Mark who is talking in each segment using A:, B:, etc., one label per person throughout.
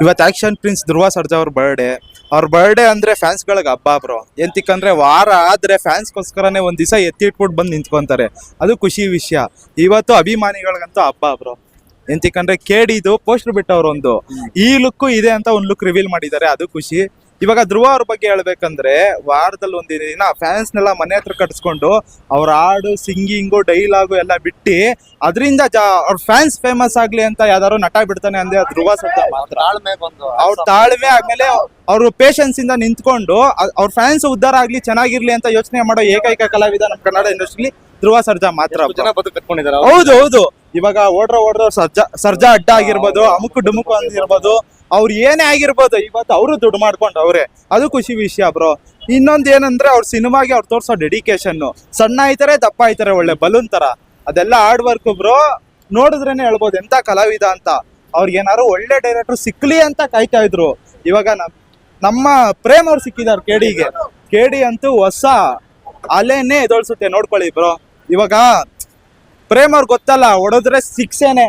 A: ಇವತ್ತು action prince Dhruva Sarja ಅವ್ರ birthday ಅವ್ರ ಬರ್ಡೇ ಅಂದ್ರೆ ಫ್ಯಾನ್ಸ್ ಗಳಿಗೆ ಹಬ್ಬ ಬ್ರೋ ಎಂತಿಕ್ಕಂದ್ರೆ ವಾರ ಆದ್ರೆ ಫ್ಯಾನ್ಸ್ಗೋಸ್ಕರನೇ ಒಂದ್ ದಿವಸ ಎತ್ತಿಟ್ಬಿಟ್ಟು ಬಂದು ನಿಂತ್ಕೊಂತಾರೆ. ಅದು ಖುಷಿ ವಿಷಯ. ಇವತ್ತು ಅಭಿಮಾನಿಗಳಿಗಂತೂ ಹಬ್ಬ ಬ್ರೋ ಎಂತಿಕ್ಕಂದ್ರೆ ಕೇಡಿದು ಪೋಸ್ಟರ್ ಬಿಟ್ಟವ್ರು ಒಂದು. ಈ ಲುಕ್ ಇದೆ ಅಂತ ಒಂದು ಲುಕ್ ರಿವೀಲ್ ಮಾಡಿದ್ದಾರೆ. ಅದು ಖುಷಿ. ಇವಾಗ ಧ್ರುವ ಅವ್ರ ಬಗ್ಗೆ ಹೇಳ್ಬೇಕಂದ್ರೆ ವಾರದಲ್ಲಿ ಒಂದ್ ದಿನ ಫ್ಯಾನ್ಸ್ ನೆಲ್ಲ ಮನೆ ಹತ್ರ ಕಟ್ಸ್ಕೊಂಡು ಅವ್ರ ಹಾಡು ಸಿಂಗಿಂಗು ಡೈಲಾಗು ಎಲ್ಲ ಬಿಟ್ಟು ಅದರಿಂದ ಅವ್ರ ಫ್ಯಾನ್ಸ್ ಫೇಮಸ್ ಆಗ್ಲಿ ಅಂತ ಯಾವ್ದಾರು ನಟ ಬಿಡ್ತಾನೆ ಅಂದ್ರೆ ಧ್ರುವ ಮಾತ್ರ.
B: ತಾಳ್ಮೆಗೊಂದು
A: ಅವ್ರ ತಾಳ್ಮೆ ಆದ್ಮೇಲೆ ಅವರು ಪೇಷನ್ಸ್ ಇಂದ ನಿಂತ್ಕೊಂಡು ಅವ್ರ ಫ್ಯಾನ್ಸ್ ಉದ್ದಾರ ಆಗ್ಲಿ ಚೆನ್ನಾಗಿರ್ಲಿ ಅಂತ ಯೋಚನೆ ಮಾಡೋ ಏಕೈಕ ಕಲಾವಿದ ನಮ್ಮ ಕನ್ನಡ ಇಂಡಸ್ಟ್ರಿ ಧ್ರುವ ಸರ್ಜಾ ಮಾತ್ರ ಹೌದು ಹೌದು. ಇವಾಗ ಓಡ್ರ ಓಡ್ರ ಸರ್ಜಾ ಸರ್ಜಾ ಅಡ್ಡ ಆಗಿರ್ಬೋದು ಅಮುಕು ಡುಮುಕು ಅಂದಿರ್ಬೋದು ಅವ್ರು ಏನೇ ಆಗಿರ್ಬೋದು ಇವತ್ತು ಅವರು ದುಡ್ಡು ಮಾಡ್ಕೊಂಡು ಅವ್ರೆ. ಅದು ಖುಷಿ ವಿಷಯ ಬ್ರೋ. ಇನ್ನೊಂದ್ ಏನಂದ್ರೆ ಅವ್ರ ಸಿನಿಮಾಗೆ ಅವ್ರು ತೋರ್ಸೋ ಡೆಡಿಕೇಶನ್ ಸಣ್ಣ ಆಯ್ತಾರೆ ದಪ್ಪ ಆಯ್ತಾರೆ ಒಳ್ಳೆ ಬಲೂನ್ ತರ. ಅದೆಲ್ಲ ಹಾರ್ಡ್ ವರ್ಕ್ ಬ್ರೋ. ನೋಡಿದ್ರೇನೆ ಹೇಳ್ಬೋದು ಎಂತ ಕಲಾವಿದ ಅಂತ. ಅವ್ರಿಗೆ ಏನಾದ್ರು ಒಳ್ಳೆ ಡೈರೆಕ್ಟರ್ ಸಿಕ್ಲಿ ಅಂತ ಕಾಯ್ತಾ ಇದ್ರು. ಇವಾಗ ನಮ್ಮ ಪ್ರೇಮ್ ಅವ್ರು ಸಿಕ್ಕಿದಾರೆ ಕೆಡಿಗೆ. ಕೆಡಿ ಅಂತೂ ಹೊಸ ಅಲೆನೇ ಎದೊಳ್ಸುತ್ತೆ ನೋಡ್ಕೊಳ್ಳಿ ಬ್ರೋ. ಇವಾಗ ಪ್ರೇಮ್ ಅವ್ರಿಗೆ ಗೊತ್ತಲ್ಲ ಹೊಡೆದ್ರೆ ಸಿಕ್ಸೇನೆ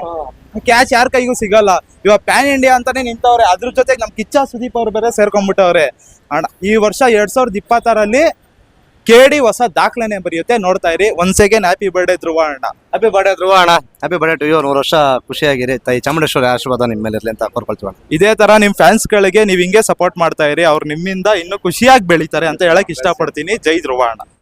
A: ಕ್ಯಾಚ್ ಯಾರ ಕೈಗೂ ಸಿಗಲ್ಲ. ಇವಾಗ ಪ್ಯಾನ್ ಇಂಡಿಯಾ ಅಂತಾನೆ ನಿಂತವ್ರೆ ಅದ್ರ ಜೊತೆಗೆ ನಮ್ ಕಿಚ್ಚ ಸುದೀಪ್ ಅವ್ರು ಬೇರೆ ಸೇರ್ಕೊಂಡ್ಬಿಟ್ಟವ್ರೆ ಅಣ್ಣ ಈ ವರ್ಷ ಎರಡ್ ಸಾವಿರದ ಇಪ್ಪತ್ತಾರಲ್ಲಿ ಕೇಡಿ ಹೊಸ ದಾಖಲೆನೆ ಬರೆಯುತ್ತೆ ನೋಡ್ತಾ ಇರಿ. Once again happy birthday Dhruva ಅಣ್ಣ.
B: ಹ್ಯಾಪಿ ಬರ್ಡೇ ಧ್ರುವ ಅಣ್ಣ. ಹ್ಯಾಪಿ ಬರ್ಡೇ ಟು ಯು ನೂರು ವರ್ಷ ಖುಷಿಯಾಗಿರಿ. ತಾಯಿ ಚಾಮುಂಡೇಶ್ವರಿ ಆಶೀರ್ವಾದ ನಿಮ್ಮ ಮೇಲೆ ಇರಲಿ ಅಂತ ಕೋರ್ಕೊಳ್ತೀವಿ ಅಣ್ಣ.
A: ಇದೇ ತರ ನಿಮ್ ಫ್ಯಾನ್ಸ್ ಗಳಿಗೆ ನೀವ್ ಹಿಂಗೆ ಸಪೋರ್ಟ್ ಮಾಡ್ತಾ ಇರಿ. ಅವ್ರು ನಿಮ್ಮಿಂದ ಇನ್ನೂ ಖುಷಿಯಾಗಿ ಬೆಳಿತಾರೆ ಅಂತ ಹೇಳಕ್ ಇಷ್ಟಪಡ್ತೀನಿ. ಜೈ ಧ್ರುವ ಅಣ್ಣ.